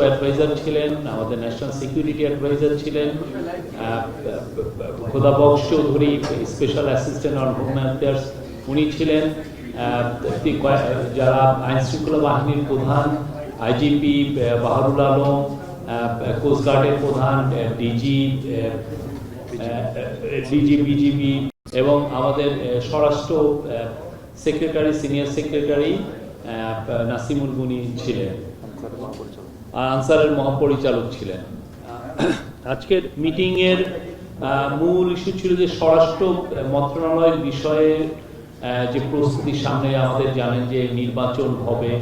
Adviser ছিলেন আমাদের national security adviser ছিলেন আহ, Khoda Baksh Chowdhury special assistant on home affairs উনি ছিলেন যারা আইন শৃঙ্খলা বাহিনীর প্রধান আইজিপি বাহারুল আলম কোস্টগার্ডের প্রধান ডিজি ডিজি বিজিবি এবং আমাদের স্বরাষ্ট্র সেক্রেটারি সিনিয়র সেক্রেটারি নাসিমুল গুনি ছিলেন। আনসারের মহাপরিচালক ছিলেন। আজকের মিটিং এর মূল ইস্যু ছিল যে স্বরাষ্ট্র মন্ত্রণালয়ের বিষয়ে যে প্রস্তুতি সামনে আমাদের জানেন যে নির্বাচন হবে।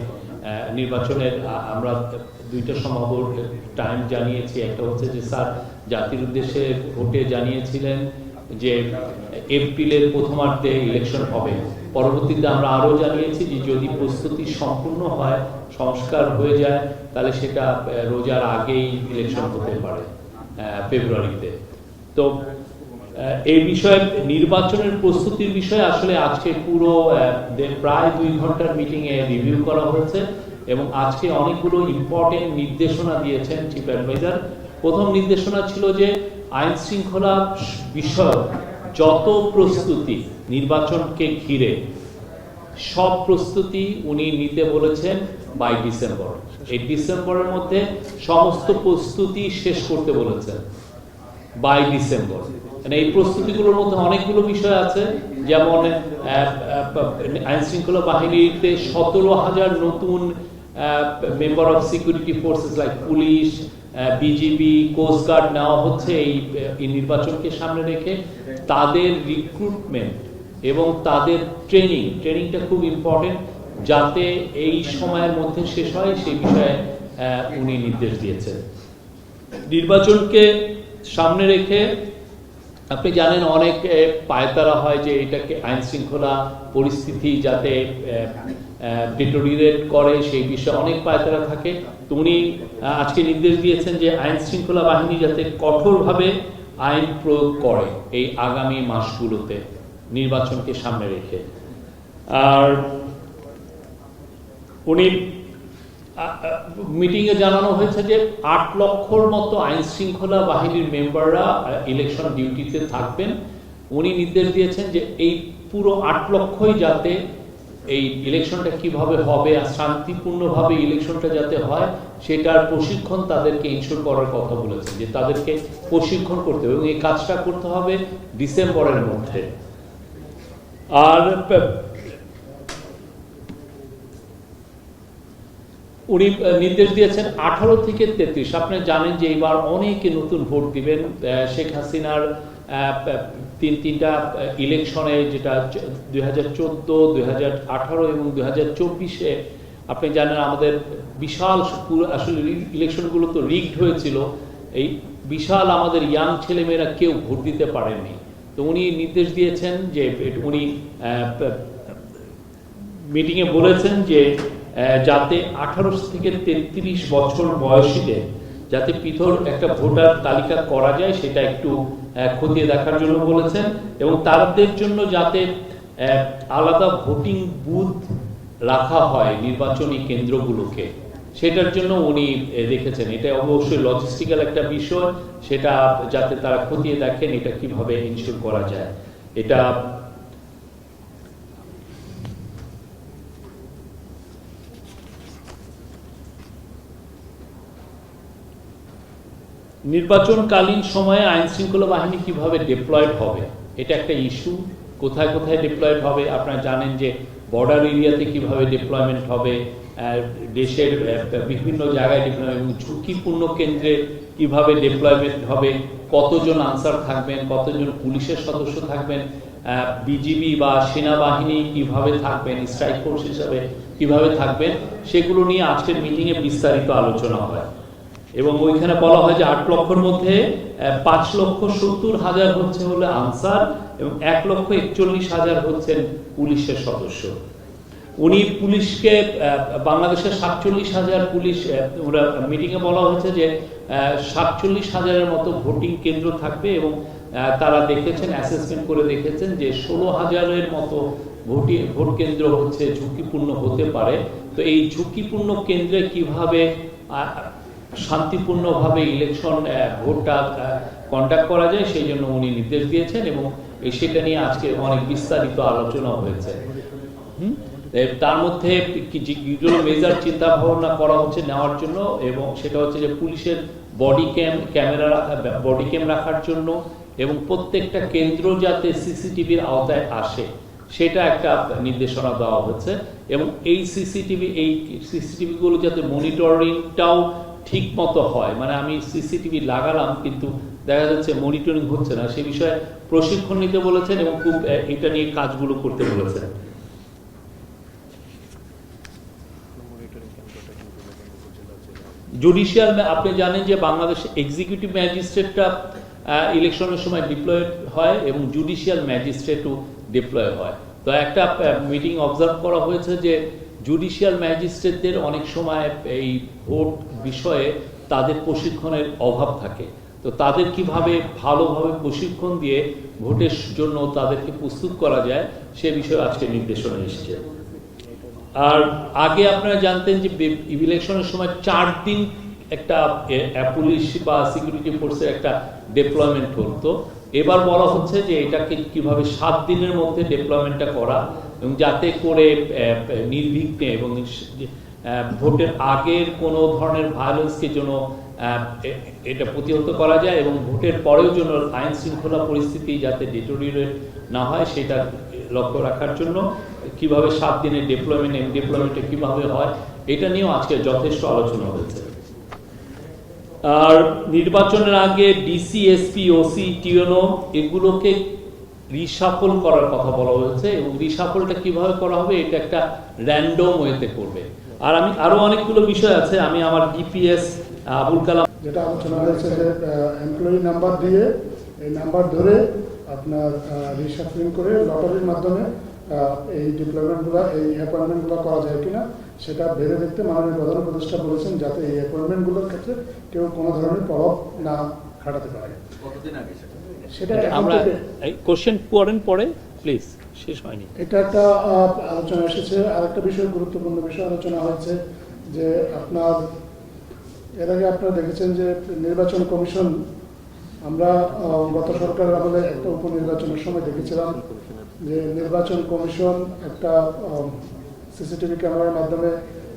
নির্বাচনের আমরা দুইটা সম্ভাব্য টাইম জানিয়েছি। একটা হচ্ছে যে স্যার জাতির উদ্দেশ্যে ভোটে জানিয়েছিলেন যে এপ্রিলের প্রথমার্ধে ইলেকশন হবে। পরবর্তীতে আমরা আরও জানিয়েছি যে যদি প্রস্তুতি সম্পূর্ণ হয়, সংস্কার হয়ে যায়, তাহলে সেটা রোজার আগেই ইলেকশন হতে পারে ফেব্রুয়ারিতে। তো এই বিষয়ে, নির্বাচনের প্রস্তুতির বিষয়ে আসলে আজকে পুরো প্রায় দুই ঘণ্টার মিটিংয়ে রিভিউ করা হয়েছে এবং আজকে অনেকগুলো ইম্পর্টেন্ট নির্দেশনা দিয়েছেন চিফ অ্যাডভাইজার প্রথম নির্দেশনা ছিল যে আইন শৃঙ্খলা বিষয়ক যত প্রস্তুতি নির্বাচনকে ঘিরে সব প্রস্তুতি উনি নিতে বলেছেন বাই ডিসেম্বর এই ডিসেম্বরের মধ্যে সমস্ত প্রস্তুতি শেষ করতে বলেছেন বাই ডিসেম্বর মানে এই প্রস্তুতিগুলোর মধ্যে অনেকগুলো বিষয় আছে, যেমন আইন শৃঙ্খলা বাহিনীতে সতেরো হাজার নতুন member of security forces like police BGB coastguard নেওয়া হচ্ছে এই নির্বাচনকে সামনে রেখে। তাদের রিক্রুটমেন্ট এবং তাদের ট্রেনিং ট্রেনিংটা খুব ইম্পর্টেন্ট যাতে এই সময়ের মধ্যে শেষ হয়, সেই বিষয়ে উনি নির্দেশ দিয়েছেন। নির্বাচনকে সামনে রেখে, আপনি জানেন অনেক পায়তারা হয় যে এটাকে আইন শৃঙ্খলা পরিস্থিতি যাতে ডিটোরিয়েট করে, সেই বিষয়ে অনেক পায়তারা থাকে। তো উনি আজকে নির্দেশ দিয়েছেন যে আইন শৃঙ্খলা বাহিনী যাতে কঠোরভাবে আইন প্রয়োগ করে এই আগামী মাসগুলোতে। নির্বাচনকে সামনে রেখে। আর উনি মিটিংয়ে জানানো হয়েছে যে আট লক্ষর মতো আইন শৃঙ্খলা বাহিনীর মেম্বাররা ইলেকশন ডিউটিতে থাকবেন। উনি নির্দেশ দিয়েছেন যে এই পুরো আট লক্ষই যাতে এই ইলেকশনটা কীভাবে হবে আর শান্তিপূর্ণভাবে ইলেকশনটা যাতে হয়, সেটার প্রশিক্ষণ তাদেরকে ইনশোর করার কথা বলেছেন, যে তাদেরকে প্রশিক্ষণ করতে হবে এবং এই কাজটা করতে হবে ডিসেম্বরের মধ্যে। আর উনি নির্দেশ দিয়েছেন আঠারো থেকে তেত্রিশ। আপনি জানেন যে এবার অনেকে নতুন ভোট দিবেন। শেখ হাসিনার তিন তিনটা ইলেকশনে যেটা দুই হাজার চোদ্দ এবং দুই হাজার চব্বিশে, আপনি জানেন আমাদের বিশাল আসলে ইলেকশনগুলো তো রিগড হয়েছিল। এই বিশাল আমাদের ইয়াং ছেলেমেয়েরা কেউ ভোট দিতে পারেননি। তো উনি নির্দেশ দিয়েছেন যে, উনি মিটিংয়ে বলেছেন যে যাতে আঠারো থেকে তেত্রিশ বছর বয়সীদের যাতে পৃথক একটা ভোটার তালিকা করা যায়, সেটা একটু খতিয়ে দেখার জন্য বলেছেন এবং তাদের জন্য যাতে আলাদা ভোটিং বুথ রাখা হয় নির্বাচনী কেন্দ্রগুলোকে। সেটার জন্য উনি দেখেছেন। এটা অবশ্যই লজিস্টিক্যাল একটা বিষয়। সেটা যাতে তারা খতিয়ে দেখেন এটা কীভাবে ইনশিওর করা যায়। এটা নির্বাচনকালীন সময়ে আইন শৃঙ্খলা বাহিনী কীভাবে ডিপ্লয়েড হবে? এটা একটা ইস্যু কোথায় কোথায় ডিপ্লয়েড হবে? আপনারা জানেন যে বর্ডার এরিয়াতে কীভাবে ডিপ্লয়মেন্ট হবে দেশের বিভিন্ন জায়গায় ডিপ্লয়মেন্ট এবং ঝুঁকিপূর্ণ কেন্দ্রে কীভাবে ডিপ্লয়মেন্ট হবে, কতজন আনসার থাকবেন, কতজন পুলিশের সদস্য থাকবেন বিজিবি বা সেনাবাহিনী কীভাবে থাকবেন স্ট্রাইক ফোর্স হিসাবে কীভাবে থাকবেন, সেগুলো নিয়ে আজকের মিটিংয়ে বিস্তারিত আলোচনা হয় এবং ওইখানে বলা হয় যে আট লক্ষর মধ্যে পাঁচ লক্ষ সত্তর হাজার হচ্ছে হলো আনসার এবং এক লক্ষ একচল্লিশ হাজার হচ্ছেন পুলিশের সদস্য। উনি পুলিশকে বাংলাদেশের সাতচল্লিশ হাজার পুলিশ ওরা মিটিংয়ে বলা হয়েছে যে সাতচল্লিশ হাজারের মতো ভোটিং কেন্দ্র থাকবে এবং তারা দেখেছেন অ্যাসেসমেন্ট করে দেখেছেন যে ষোলো হাজারের মতো ভোটি, ভোট কেন্দ্র হচ্ছে ঝুঁকিপূর্ণ হতে পারে। তো এই ঝুঁকিপূর্ণ কেন্দ্রে কীভাবে শান্তিপূর্ণভাবে ইলেকশন ভোটটা কন্ডাক্ট করা যায়, সেই জন্য উনি নির্দেশ দিয়েছেন এবং সেটা নিয়ে আজকে অনেক বিস্তারিত আলোচনা হয়েছে। তার মধ্যে মেজার চিন্তা ভাবনা করা হচ্ছে নেওয়ার জন্য এবং সেটা হচ্ছে যে পুলিশের body cam camera body cam রাখার জন্য এবং প্রত্যেকটা কেন্দ্র যাতে সিসিটিভির আওতায় আসে, সেটা একটা নির্দেশনা দেওয়া হয়েছে। এবং এই সিসিটিভি এই সিসিটিভি গুলো যাতে মনিটরিংটাও ঠিক মতো হয়। মানে আমি সিসিটিভি লাগালাম, কিন্তু দেখা যাচ্ছে মনিটরিং হচ্ছে না। সে বিষয়ে প্রশিক্ষণ নিতে বলেছেন এবং খুব এটা নিয়ে কাজগুলো করতে বলেছেন। জুডিশিয়াল আপনি জানেন যে বাংলাদেশ এক্সিকিউটিভ ম্যাজিস্ট্রেটটা ইলেকশনের সময় ডিপ্লয়েড হয় এবং জুডিশিয়াল ম্যাজিস্ট্রেটও ডিপ্লয় হয়। তো একটা মিটিং অবজার্ভ করা হয়েছে যে জুডিশিয়াল ম্যাজিস্ট্রেটদের অনেক সময় এই ভোট বিষয়ে তাদের প্রশিক্ষণের অভাব থাকে। তো তাদের কীভাবে ভালোভাবে প্রশিক্ষণ দিয়ে ভোটের জন্য তাদেরকে প্রস্তুত করা যায়, সে বিষয়ে আজকে নির্দেশনা এসেছে। আর আগে আপনারা জানতেন যে ইলেকশনের সময় চার দিন একটা পুলিশ বা সিকিউরিটি ফোর্সের একটা ডেপ্লয়মেন্ট করতো এবার বলা হচ্ছে যে এটাকে কীভাবে সাত দিনের মধ্যে ডেপ্লয়মেন্টটা করা এবং যাতে করে নির্বিঘ্নে এবং ভোটের আগের কোনো ধরনের ভায়োলেন্সকে যেন এটা প্রতিহত করা যায় এবং ভোটের পরেও যেন আইন শৃঙ্খলা পরিস্থিতি যাতে ডিটোরিয়েট না হয়, সেটা লক্ষ্য রাখার জন্য কীভাবে সাত দিনের ডেপ্লয়মেন্ট এম ডেপ্লয়মেন্টে কীভাবে হয়, এটা নিয়েও আজকে যথেষ্ট আলোচনা হয়েছে। আর নির্বাচনের আগে ডিসি এসপি ওসি টিওনো এগুলোকে রিসাফল করার কথা বলা হয়েছে এবং রিসাফলটা কীভাবে করা হবে এটা একটা র্যান্ডম ওয়েতে করবে। আর আমি আরও অনেকগুলো বিষয় আছে, আমি আমার ডিপিএস আবুল কালাম যেটা আলোচনা হয়েছে যে এমপ্লয়ি নাম্বার দিয়ে, এই নাম্বার ধরে আপনার রিসাফলিং করে লটারির মাধ্যমে এই ডিপ্লয়মেন্টগুলো এই অ্যাপয়েন্টমেন্টগুলো করা যায় কিনা, সেটা ভেবে দেখতে মাননীয় প্রধান উপদেষ্টা বলেছেন, যাতে এই অ্যাপয়েন্টমেন্টগুলোর ক্ষেত্রে কেউ কোনো ধরনের প্রভাব না খাটাতে পারে। সেটা? সেটা আমরা কোশ্চেন পড়েন পরে প্লিজ শেষ হয়নি। এটা একটা আলোচনা এসেছে। আরেকটা বিষয় গুরুত্বপূর্ণ বিষয় আলোচনা হয়েছে যে আপনার এর আগে আপনারা দেখেছেন যে নির্বাচন কমিশন আমরা আহ, গত সরকারের আমলে একটা উপনির্বাচনের সময় দেখেছিলাম যে নির্বাচন কমিশন একটা সিসিটিভি ক্যামেরার মাধ্যমে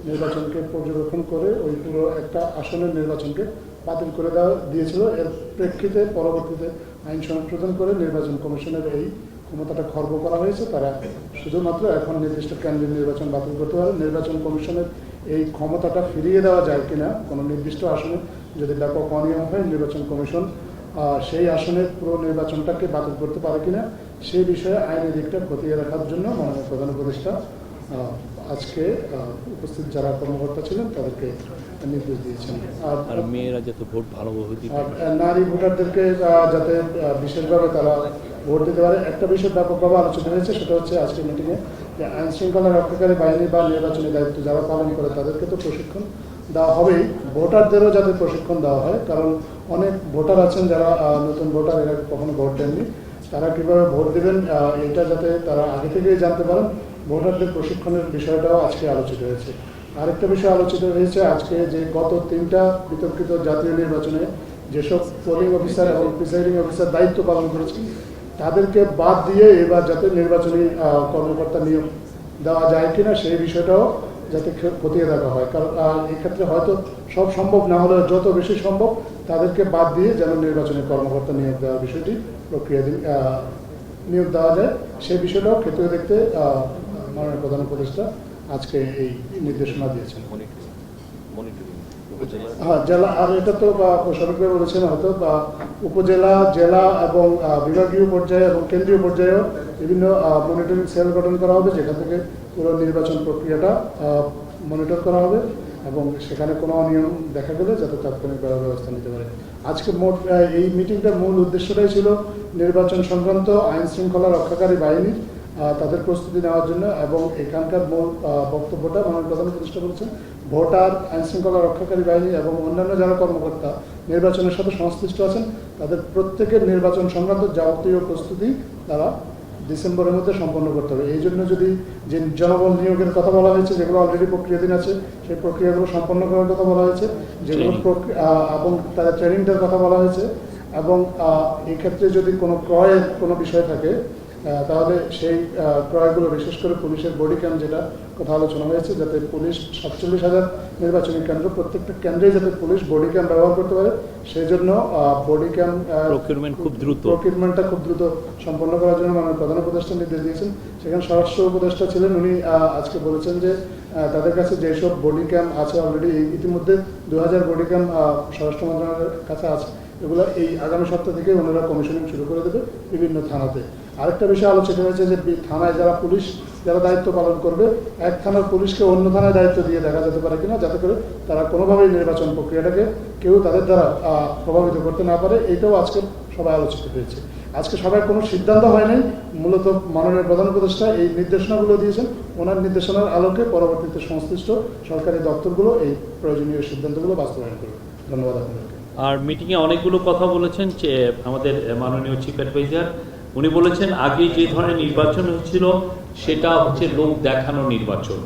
নির্বাচনকে পর্যবেক্ষণ করে ওই পুরো একটা আসনের নির্বাচনকে বাতিল করে দেওয়া দিয়েছিল। এর প্রেক্ষিতে পরবর্তীতে আইন সংশোধন করে নির্বাচন কমিশনের এই ক্ষমতাটা খর্ব করা হয়েছে। তারা শুধুমাত্র এখন নির্দিষ্ট কেন্দ্রের নির্বাচন বাতিল করতে পারে। নির্বাচন কমিশনের এই ক্ষমতাটা ফিরিয়ে দেওয়া যায় কিনা কোনো নির্দিষ্ট আসনে যদি ব্যাপক অনিয়ম হয়, নির্বাচন কমিশন সেই আসনের পুরো নির্বাচনটাকে বাতিল করতে পারে কিনা সেই বিষয়ে আইনের দিকটা খতিয়ে রাখার জন্য মাননীয় প্রধান উপদেষ্টা আজকে উপস্থিত যারা কর্মকর্তা ছিলেন তাদেরকে নির্দেশ দিয়েছেন। আর মেয়েরা যাতে ভোট ভালোভাবে দিতে নারী ভোটারদেরকে যাতে বিশেষভাবে তারা ভোট দিতে পারে। একটা বিষয় ব্যাপকভাবে আলোচনা হয়েছে সেটা হচ্ছে আজকের মিটিংয়ে যে আইন শৃঙ্খলা রক্ষাকারী বাহিনী বা নির্বাচনী দায়িত্ব যারা পালন করে তাদেরকে তো প্রশিক্ষণ দেওয়া হবেই। ভোটারদেরও যাতে প্রশিক্ষণ দেওয়া হয় কারণ অনেক ভোটার আছেন যারা নতুন ভোটার এরা কখনো ভোট দেননি। তারা কীভাবে ভোট দেবেন এটা যাতে তারা আগে থেকেই জানতে পারেন। ভোটারদের প্রশিক্ষণের বিষয়টাও আজকে আলোচিত হয়েছে। আরেকটা বিষয় আলোচিত হয়েছে আজকে যে গত তিনটা বিতর্কিত জাতীয় নির্বাচনে যেসব পোলিং অফিসার এবং প্রিসাইডিং অফিসার দায়িত্ব পালন করেছেন তাদেরকে বাদ দিয়ে এবার যাতে নির্বাচনী কর্মকর্তা নিয়োগ দেওয়া যায় কিনা সেই বিষয়টাও যাতে খতিয়ে দেখা হয়। কারণ এক্ষেত্রে হয়তো সব সম্ভব না হলেও যত বেশি সম্ভব তাদেরকে বাদ দিয়ে যেন নির্বাচনী কর্মকর্তা নিয়োগ দেওয়ার বিষয়টি প্রক্রিয়াধীন আহ, নিয়োগ দেওয়া যায়। সেই বিষয়টাও ক্ষেত্রে দেখতে মাননীয় প্রধান উপদেষ্টা আজকে এই নির্দেশনা দিয়েছেন। হ্যাঁ জেলা, আর এটা তো বা সঠিকভাবে বলেছেন হয়তো বা উপজেলা, জেলা এবং বিভাগীয় পর্যায়ে এবং কেন্দ্রীয় পর্যায়েও বিভিন্ন মনিটরিং সেল গঠন করা হবে, যেখান থেকে পুরো নির্বাচন প্রক্রিয়াটা মনিটর করা হবে এবং সেখানে কোনো অনিয়ম দেখা গেলে যাতে তাৎক্ষণিক ব্যবস্থা নিতে পারে। আজকে মোট এই মিটিংটার মূল উদ্দেশ্যটাই ছিল নির্বাচন সংক্রান্ত আইন শৃঙ্খলা রক্ষাকারী বাহিনীর তাদের প্রস্তুতি নেওয়ার জন্য এবং এখানকার মূল বক্তব্যটা মাননীয় প্রধান প্রতিষ্ঠা করেছেন ভোটার আইন শৃঙ্খলা রক্ষাকারী বাহিনী এবং অন্যান্য যারা কর্মকর্তা নির্বাচনের সাথে সংশ্লিষ্ট আছেন তাদের প্রত্যেকের নির্বাচন সংক্রান্ত যাবতীয় প্রস্তুতি তারা ডিসেম্বরের মধ্যে সম্পন্ন করতে হবে এই জন্য যদি যে জনবল নিয়োগের কথা বলা হয়েছে যেগুলো অলরেডি প্রক্রিয়াধীন আছে সেই প্রক্রিয়াগুলো সম্পন্ন করার কথা বলা হয়েছে যেগুলো. এবং তাদের ট্রেনিংটার কথা বলা হয়েছে এবং আহ, এই ক্ষেত্রে যদি কোনো ক্রয়ের কোনো বিষয় থাকে তাহলে সেই ক্রয়গুলো বিশেষ করে পুলিশের বডি ক্যাম্প যেটা কথা আলোচনা হয়েছে যাতে পুলিশ সাতচল্লিশ হাজার নির্বাচনী কেন্দ্র প্রত্যেকটা কেন্দ্রে যাতে পুলিশ বডি ক্যাম্প ব্যবহার করতে পারে সেই জন্য বডি Procurement খুব দ্রুত। প্রকিউরমেন্টটা খুব দ্রুত সম্পন্ন করার জন্য মাননীয় প্রধান উপদেষ্টা নির্দেশ দিয়েছেন। সেখানে স্বরাষ্ট্র উপদেষ্টা ছিলেন উনি আহ, আজকে বলেছেন যে তাদের কাছে যেসব বডি ক্যাম্প আছে অলরেডি ইতিমধ্যে দু হাজার বডি ক্যাম্প স্বরাষ্ট্র মন্ত্রণালয়ের কাছে আছে। এগুলো এই আগামী সপ্তাহ থেকে ওনারা কমিশনিং শুরু করে দেবে বিভিন্ন থানাতে। আরেকটা বিষয় আলোচিত হয়েছে যে থানায় যারা পুলিশ, যারা দায়িত্ব পালন করবে, এক থানার পুলিশকে অন্য থানায় দায়িত্ব দিয়ে দেখা যেতে পারে কিনা, যাতে করে তারা কোনোভাবেই নির্বাচন প্রক্রিয়াটাকে কেউ তাদের দ্বারা প্রভাবিত করতে না পারে, এইটাও আজকে সবাই আলোচিত হয়েছে। আজকে সবাই কোনো সিদ্ধান্ত হয় নাই মূলত মাননীয় প্রধান উপদেষ্টা এই নির্দেশনাগুলো দিয়েছেন, ওনার নির্দেশনার আলোকে পরবর্তীতে সংশ্লিষ্ট সরকারি দপ্তরগুলো এই প্রয়োজনীয় সিদ্ধান্তগুলো বাস্তবায়ন করবে। ধন্যবাদ আপনাদেরকে আর মিটিংয়ে অনেকগুলো কথা বলেছেন, যে আমাদের মাননীয় চিফ অ্যাডভাইজার উনি বলেছেন, আগে যে ধরনের নির্বাচন হচ্ছিল সেটা হচ্ছে লোক দেখানো নির্বাচন।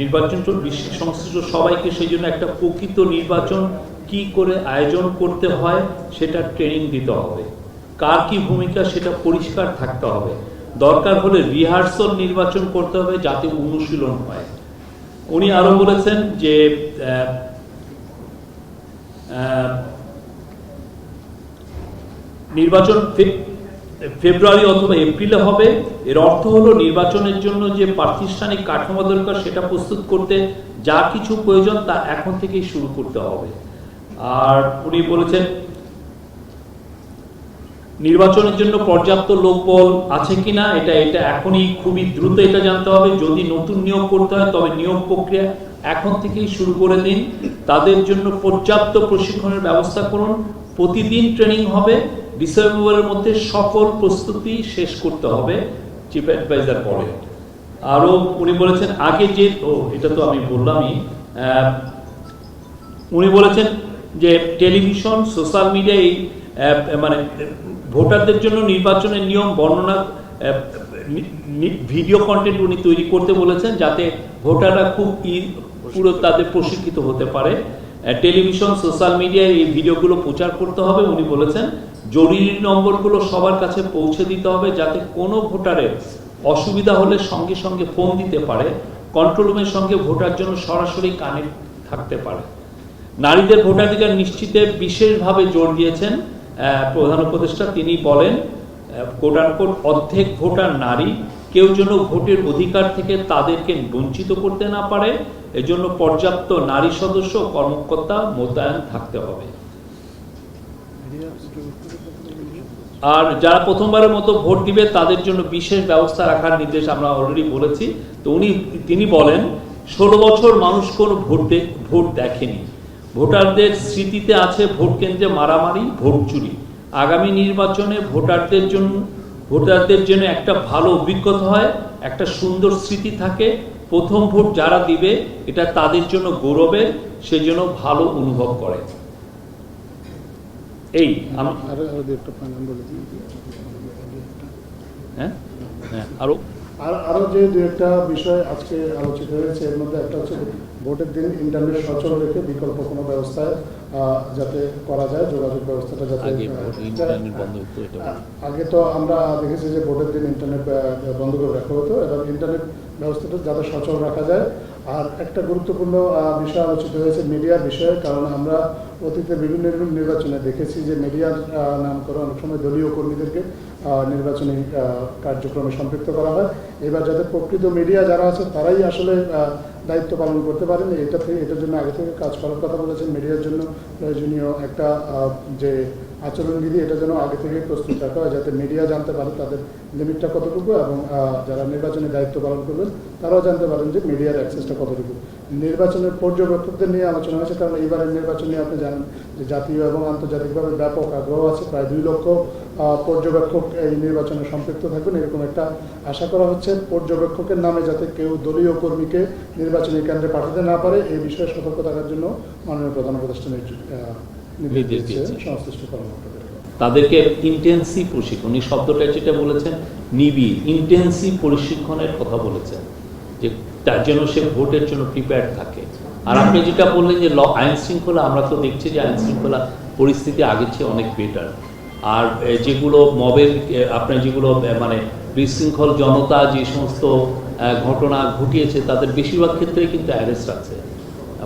নির্বাচন বিশ্ব সংশ্লিষ্ট সবাইকে সেই জন্য একটা প্রকৃত নির্বাচন কি করে আয়োজন করতে হয়, সেটা ট্রেনিং দিতে হবে। কার কি ভূমিকা, সেটা পরিষ্কার থাকতে হবে। দরকার হলে রিহার্সাল নির্বাচন করতে হবে, যাতে অনুশীলন হয়। উনি আরও বলেছেন যে নির্বাচন ফেব্রুয়ারি অথবা এপ্রিলে হবে। এর অর্থ হলো নির্বাচনের জন্য যে প্রাতিষ্ঠানিক কাঠামো দরকার, সেটা প্রস্তুত করতে যা কিছু প্রয়োজন তা এখন থেকেই শুরু করতে হবে। আর উনি বলেছেন, নির্বাচনের জন্য পর্যাপ্ত লোকবল আছে কিনা, এটা এটা এখনই খুবই দ্রুত এটা জানতে হবে। যদি নতুন নিয়োগ করতে হয়, তবে নিয়োগ প্রক্রিয়া এখন থেকেই শুরু করে দিন। তাদের জন্য পর্যাপ্ত প্রশিক্ষণের ব্যবস্থা করুন। প্রতিদিন ট্রেনিং হবে। ডিসেম্বরের মধ্যে সকল প্রস্তুতি শেষ করতে হবে চিফ অ্যাডভাইজার বলেন আরও উনি বলেছেন আগে যে ও এটা তো আমি বললামই উনি বলেছেন যে টেলিভিশন সোশ্যাল মিডিয়া এই আহ, মানে ভোটারদের জন্য নির্বাচনের নিয়ম বর্ণনা ভিডিও কন্টেন্ট উনি তৈরি করতে বলেছেন যাতে ভোটাররা খুব পুরো তাদের প্রশিক্ষিত হতে পারে। টেলিভিশন, সোশ্যাল মিডিয়ায় এই ভিডিওগুলো প্রচার করতে হবে। উনি বলেছেন, জরুরি নম্বরগুলো সবার কাছে পৌঁছে দিতে হবে যাতে কোনো ভোটারের অসুবিধা হলে সঙ্গে সঙ্গে ফোন দিতে পারে কন্ট্রোল রুমের সঙ্গে ভোটার জন্য সরাসরি কানেক্ট থাকতে পারে। নারীদের ভোটাধিকার নিশ্চিতে বিশেষভাবে জোর দিয়েছেন প্রধান উপদেষ্টা। তিনি বলেন কোট অর্ধেক ভোটার নারী কেউ যেন ভোটের অধিকার থেকে তাদেরকে বঞ্চিত করতে না পারে, এজন্য পর্যাপ্ত নারী সদস্য কর্মকর্তা মোতায়েন থাকতে হবে। আর যারা প্রথমবারের মতো ভোট দিবে, তাদের জন্য বিশেষ ব্যবস্থা রাখার নির্দেশ আমরা অলরেডি বলেছি। তো উনি, তিনি বলেন, ষোলো বছর মানুষ কোনো ভোট ভোট দেখেনি। ভোটারদের স্মৃতিতে আছে ভোট কেন্দ্রে মারামারি, ভোট চুরি। আগামী নির্বাচনে ভোটারদের জন্য ভোটারদের জন্য একটা ভালো অভিজ্ঞতা হয় একটা সুন্দর স্মৃতি থাকে। প্রথম ভোট যারা দিবে এটা তাদের জন্য গৌরবের সেজন্য ভালো অনুভব করে। এই আমি। হ্যাঁ? হ্যাঁ আরও আর আরও যে দু একটা বিষয় আজকে আলোচিত হয়েছে এর মধ্যে একটা হচ্ছে ভোটের দিন ইন্টারনেট সচল রেখে বিকল্প কোনো ব্যবস্থায় আহ, যাতে করা যায় যোগাযোগ ব্যবস্থাটা যাতে আগে আগে তো আমরা দেখেছি যে ভোটের দিন ইন্টারনেট বন্ধ করে রাখা হতো এবং ইন্টারনেট ব্যবস্থাটা যাতে সচল রাখা যায় আর একটা গুরুত্বপূর্ণ বিষয় আলোচিত হয়েছে মিডিয়ার বিষয়ে, কারণ আমরা অতীতে বিভিন্ন নির্বাচনে দেখেছি যে মিডিয়ার নাম করে অনেক সময় দলীয় কর্মীদেরকে নির্বাচনী কার্যক্রমে সম্পৃক্ত করা হয়। এবার যাতে প্রকৃত মিডিয়া যারা আছে, তারাই আসলে দায়িত্ব পালন করতে পারেন। এটা এটার জন্য আগে থেকে কাজ করার কথা বলেছেন। মিডিয়ার জন্য প্রয়োজনীয় একটা যে আচরণবিধি এটা যেন আগে থেকে প্রস্তুত রাখা হয়, যাতে মিডিয়া জানতে পারে তাদের লিমিটটা কতটুকু এবং যারা নির্বাচনী দায়িত্ব পালন করবেন, তারাও জানতে পারেন যে মিডিয়ার অ্যাক্সেসটা কতটুকু। নির্বাচনের পর্যবেক্ষকদের নিয়ে আলোচনা হয়েছে, কারণ এইবারের নির্বাচন আপনি জানেন যে জাতীয় এবং আন্তর্জাতিকভাবে ব্যাপক আগ্রহ আছে, প্রায় দুই লক্ষ পর্যবেক্ষক এই নির্বাচনে সম্পৃক্ত থাকবেন, এরকম একটা আশা করা হচ্ছে। পর্যবেক্ষকের নামে যাতে কেউ দলীয় কর্মীকে নির্বাচনী কেন্দ্রে পাঠাতে না পারে এই বিষয়ে সতর্ক থাকার জন্য মাননীয় প্রধান উপদেষ্টা নির্দেশ দিয়েছে তাদেরকে ইন্টেন্সিভ প্রশিক্ষণ এই শব্দটা যেটা বলেছেন নিবিড় ইন্টেন্সিভ প্রশিক্ষণের কথা বলেছেন যে তার জন্য সে ভোটের জন্য প্রিপেয়ার থাকে। আর আপনি যেটা বললেন যে ল আইন শৃঙ্খলা আমরা তো দেখছি যে আইন শৃঙ্খলা পরিস্থিতি আগের চেয়ে অনেক বেটার আর যেগুলো মবের আপনার যেগুলো মানে বিশৃঙ্খল জনতা যে সমস্ত ঘটনা ঘটিয়েছে তাদের বেশিরভাগ ক্ষেত্রে কিন্তু অ্যারেস্ট আছে।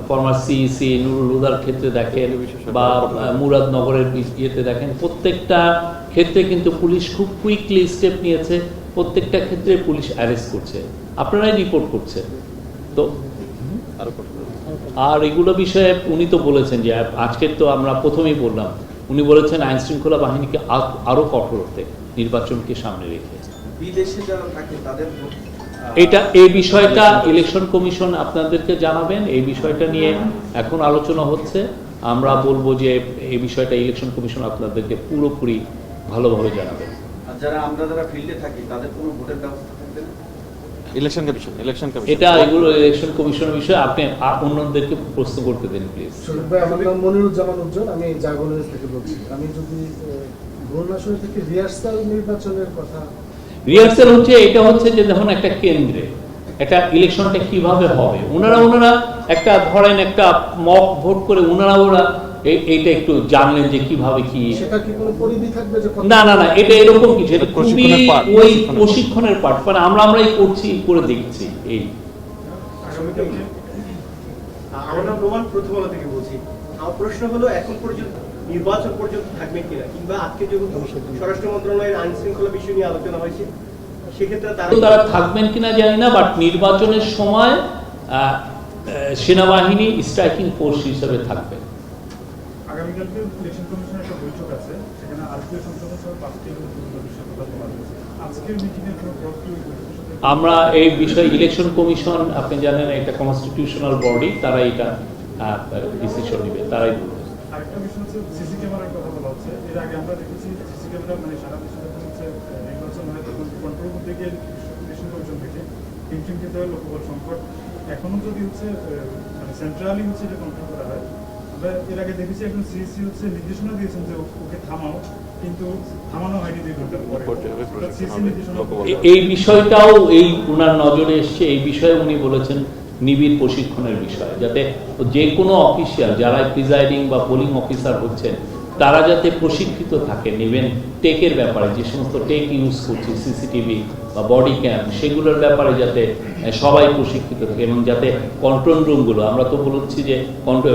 ফর্মার সিইসি নুরুল হুদার ক্ষেত্রে দেখেন বা মুরাদনগরের ইয়েতে দেখেন, প্রত্যেকটা ক্ষেত্রে কিন্তু পুলিশ খুব কুইকলি স্টেপ নিয়েছে। প্রত্যেকটা ক্ষেত্রে পুলিশ অ্যারেস্ট করছে। আপনারাই রিপোর্ট করছেন। তো, আরও এগুলো বিষয়ে উনি তো বলেছেন যে, আজকে তো আমরা প্রথমেই বললাম, উনি বলেছেন আইন শৃঙ্খলা বাহিনীকে আ- আরও কঠোর হতে নির্বাচনকে সামনে রেখে। বিদেশে যারা থাকে, তাদের এটা এই বিষয়টা ইলেকশন কমিশন আপনাদেরকে জানাবেন। এই বিষয়টা নিয়ে এখন আলোচনা হচ্ছে। আমরা বলব যে এই বিষয়টা ইলেকশন কমিশন আপনাদেরকে পুরোপুরি ভালোভাবে জানাবেন। যারা আমরা যারা ফিল্ডে থাকি তাদের কোনো ভোটের ব্যবস্থা থাকবে না? ইলেকশন কমিশন ইলেকশন কমিশন এটা এগুলো ইলেকশন কমিশনের বিষয়ে আপনি অন্যদেরকে প্রশ্ন করতে দিন প্লিজ ভাই আমার নাম মনিরুজ্জামান উজ্জ্বল। আমি জাগরণের থেকে বলছি। আমি যদি ভুবনেশ্বর থেকে রিহার্সাল নির্বাচনের কথা রিহার্সাল হচ্ছে এটা হচ্ছে যে দেখুন একটা কেন্দ্রে একটা ইলেকশনটা কীভাবে হবে? ওনারা ওনারা একটা ধরেন একটা মক ভোট করে ওনারা ওরা এইটা একটু জানলেন যে কীভাবে কি সেটা কি কোনো পরিধি থাকবে যে কত- না না না এটা এরকম কিছু ওই প্রশিক্ষণের পার্ট মানে আমরা আমরাই করছি করে দেখছি এই। আমার নাম রোমান প্রথম থেকে বলছি। আমার প্রশ্ন হলো এখন পর্যন্ত নির্বাচন পর্যন্ত থাকবে কিনা? কিংবা আজকে যেহেতু স্বরাষ্ট্র মন্ত্রণালয়ের আইন শৃঙ্খলা বিষয় নিয়ে আলোচনা হয়েছে তারা থাকবেন কিনা জানি না বাট নির্বাচনের সময় সেনাবাহিনী স্ট্রাইকিং ফোর্স হিসেবে থাকবে। আগামীকালকে ইলেকশন কমিশনের একটা বৈঠক আছে সেখানে সহ পাঁচটি আজকের কোনো আমরা এই বিষয়ে ইলেকশন কমিশন আপনি জানেন এটা কনস্টিটিউশনাল বডি তারা এটা ডিসিশন নেবে তারাই বলবে। আরেকটা বিষয় হচ্ছে সিসি ক্যামেরার কথা বলা হচ্ছে। এর আগে আমরা দেখেছি সিসি ক্যামেরা মানে সারা দেশে যখন হচ্ছে নির্বাচন হয় তখন কন্ট্রোল করতে গিয়ে ইলেকশন কমিশন থেকে। টিম টিম খেতে হয় লোকবল সংকট। এখনও যদি হচ্ছে মানে সেন্ট্রালি হচ্ছে যে কন্ট্রোল করা হয় আমরা এর আগে দেখেছি একজন সিএসসি হচ্ছে নির্দেশনা দিয়েছেন যে ওকে থামাও এই বিষয়টাও এই ওনার নজরে এসছে এই বিষয়ে উনি বলেছেন। নিবিড় প্রশিক্ষণের বিষয়, যাতে যে কোনো অফিসিয়াল যারা প্রিজাইডিং বা পোলিং অফিসার হচ্ছেন, তারা যাতে প্রশিক্ষিত থাকে, নেবেন টেকের ব্যাপারে, যে সমস্ত টেক ইউজ করছে সিসিটিভি বা বডি ক্যাম সেগুলোর ব্যাপারে যাতে সবাই প্রশিক্ষিত থাকে, এবং যাতে কন্ট্রোল রুমগুলো আমরা তো বলছি যে কন্ট্রোল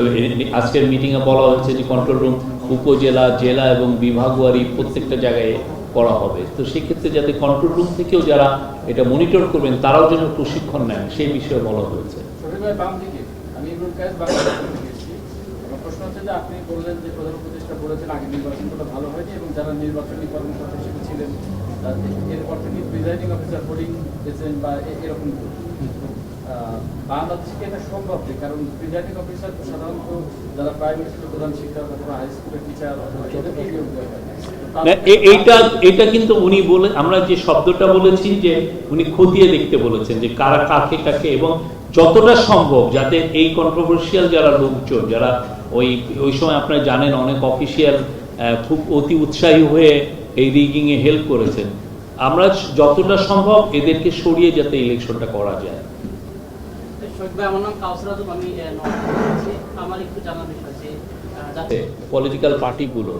আজকের মিটিংয়ে বলা হচ্ছে যে কন্ট্রোল রুম উপজেলা, জেলা এবং বিভাগওয়ারি প্রত্যেকটা জায়গায় করা হবে। তো সেক্ষেত্রে যাতে কন্ট্রোল রুম থেকেও যারা এটা মনিটর করবেন, তারাও যেন প্রশিক্ষণ নেন, সেই বিষয়ে বলা হয়েছে। থেকে প্রশ্ন হচ্ছে আপনি বললেন যে প্রধান উপদেষ্টা বলেছেন আগে নির্বাচনগুলো ভালো হয়নি এবং যারা নির্বাচনী কর্মকর্তা হিসেবে ছিলেন, তাদের এর অর্থে কি প্রিজাইডিং অফিসার পোলিং এজেন্ট বা এরকম। আহ, বাংলাদেশকে এটা সম্ভব নেই কারণ প্রিজাইডিং অফিসার সাধারণত যারা প্রাইমারি স্কুলের প্রধান শিক্ষক অথবা হাই স্কুলের টিচার অথবা নিয়োগ দেওয়া এইটা এটা কিন্তু উনি বলে আমরা যে শব্দটা বলেছি যে উনি খতিয়ে দেখতে বলেছেন যে কারা কাকে কাকে এবং যতটা সম্ভব যাতে এই কন্ট্রোভার্সিয়াল যারা লোকজন যারা ওই ওই সময় আপনারা জানেন অনেক অফিসিয়াল খুব অতি উৎসাহী হয়ে এই রিগিং এ হেল্প করেছেন। আমরা যতটা সম্ভব এদেরকে সরিয়ে যাতে ইলেকশনটা করা যায়। আমার নাম কাউসার আমি আহ, নওগাঁ থেকে বলছি। আমার একটু জানার বিষয় যে পলিটিক্যাল পার্টিগুলো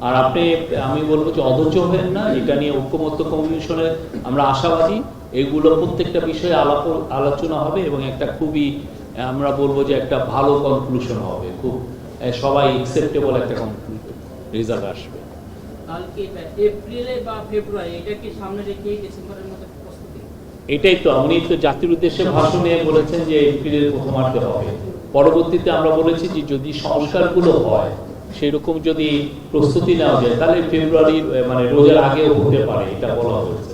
আর আপনি আমি বলব যে অধৈর্য হবেন না এটা নিয়ে ঐক্যমত্য কমিশনে আমরা আশাবাদী। এগুলো প্রত্যেকটা বিষয়ে আলাপ আলোচনা হবে এবং একটা খুবই আমরা বলব যে একটা ভালো কনক্লুশন হবে। খুব সবাই একসেপ্টেবল একটা রেজাল্ট আসবে। কালকে এপ্রিলে বা ফেব্রুয়ারি এটা কি সামনে রেখে ডিসেম্বরের এটাই তো উনি তো জাতির উদ্দেশ্যে ভাষণে বলেছেন যে এপ্রিলের প্রথমার্ধে হবে। পরবর্তীতে আমরা বলেছি যে যদি সংস্কারগুলো হয়, সেরকম যদি প্রস্তুতি নেওয়া যায়, তাহলে ফেব্রুয়ারি মানে রোজের আগেও হতে পারে, এটা বলা হয়েছে।